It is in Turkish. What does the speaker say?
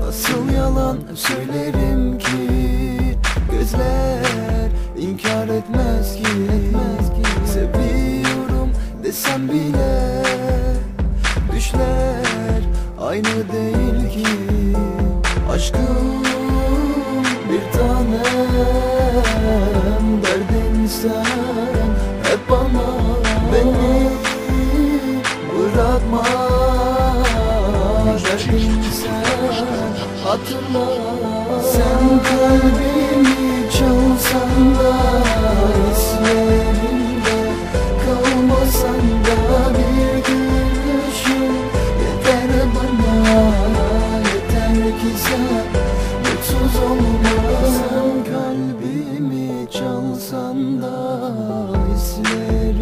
Nasıl yalan söylerim ki? Gözler inkar etmez ki. Seviyorum desem bile Düşler aynı değil ki. Aşkım bir tanem Derdin sen. Hep bana hatırla Sen kalbimi çalsan da Hislerimde kalmasan da Bir gülüşün yeter bana Yeter ki sen mutsuz olma Sen kalbimi çalsan da Hislerimde